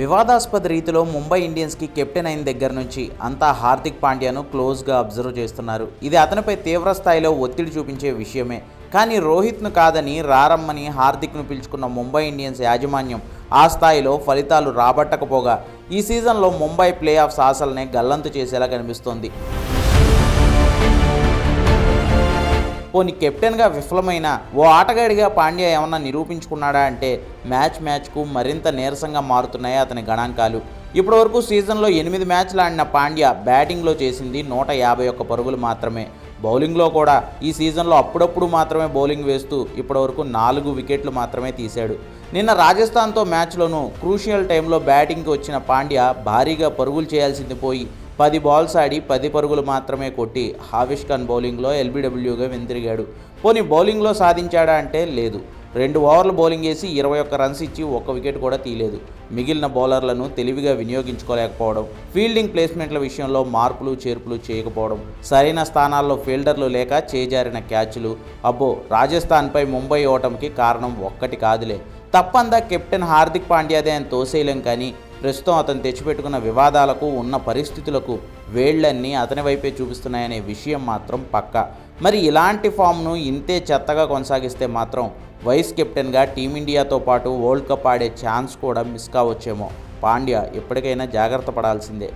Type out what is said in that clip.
వివాదాస్పద రీతిలో ముంబై ఇండియన్స్కి కెప్టెన్ అయిన దగ్గర నుంచి అంతా హార్దిక్ పాండ్యాను క్లోజ్గా అబ్జర్వ్ చేస్తున్నారు. ఇది అతనిపై తీవ్ర స్థాయిలో ఒత్తిడి చూపించే విషయమే. కానీ రోహిత్ను కాదని రారమ్మని హార్దిక్ను పిలుచుకున్న ముంబై ఇండియన్స్ యాజమాన్యం ఆ స్థాయిలో ఫలితాలు రాబట్టకపోగా ఈ సీజన్లో ముంబై ప్లే ఆఫ్స్ ఆశలనే గల్లంతు చేసేలా కనిపిస్తోంది. పోని కెప్టెన్గా విఫలమైన ఓ ఆటగాడిగా పాండ్యా ఏమన్నా నిరూపించుకున్నాడా అంటే మ్యాచ్ మ్యాచ్కు మరింత నీరసంగా మారుతున్నాయి అతని గణాంకాలు. ఇప్పటివరకు సీజన్లో ఎనిమిది మ్యాచ్లు ఆడిన పాండ్యా బ్యాటింగ్లో చేసింది నూట యాభై ఒక్క పరుగులు మాత్రమే. బౌలింగ్లో కూడా ఈ సీజన్లో అప్పుడప్పుడు మాత్రమే బౌలింగ్ వేస్తూ ఇప్పటివరకు నాలుగు వికెట్లు మాత్రమే తీశాడు. నిన్న రాజస్థాన్తో మ్యాచ్లోనూ క్రూషియల్ టైంలో బ్యాటింగ్కి వచ్చిన పాండ్యా భారీగా పరుగులు చేయాల్సింది పోయి పది బాల్స్ ఆడి పది పరుగులు మాత్రమే కొట్టి హావిష్ ఖాన్ బౌలింగ్లో ఎల్బీడబ్ల్యూగా వెంతిరిగాడు. పోనీ బౌలింగ్లో సాధించాడా అంటే లేదు. రెండు ఓవర్లు బౌలింగ్ వేసి ఇరవై ఒక్క రన్స్ ఇచ్చి ఒక్క వికెట్ కూడా తీయలేదు. మిగిలిన బౌలర్లను తెలివిగా వినియోగించుకోలేకపోవడం ఫీల్డింగ్ ప్లేస్మెంట్ల విషయంలో మార్పులు చేర్పులు చేయకపోవడం సరైన స్థానాల్లో ఫీల్డర్లు లేక చేజారిన క్యాచ్లు. అబ్బో రాజస్థాన్పై ముంబై ఓటమికి కారణం ఒక్కటి కాదులే. తప్పందా కెప్టెన్ హార్దిక్ పాండ్యాదే అని తోసేయలేం కానీ ప్రస్తుతం అతను తెచ్చిపెట్టుకున్న వివాదాలకు ఉన్న పరిస్థితులకు వేళ్ళన్నీ అతని వైపే చూపిస్తున్నాయనే విషయం మాత్రం పక్క. మరి ఇలాంటి ఫామ్ను ఇంతే చెత్తగా కొనసాగిస్తే మాత్రం వైస్ కెప్టెన్గా టీమిండియాతో పాటు వరల్డ్ కప్ ఆడే ఛాన్స్ కూడా మిస్ కావచ్చేమో. పాండ్యా ఎప్పటికైనా జాగ్రత్త పడాల్సిందే.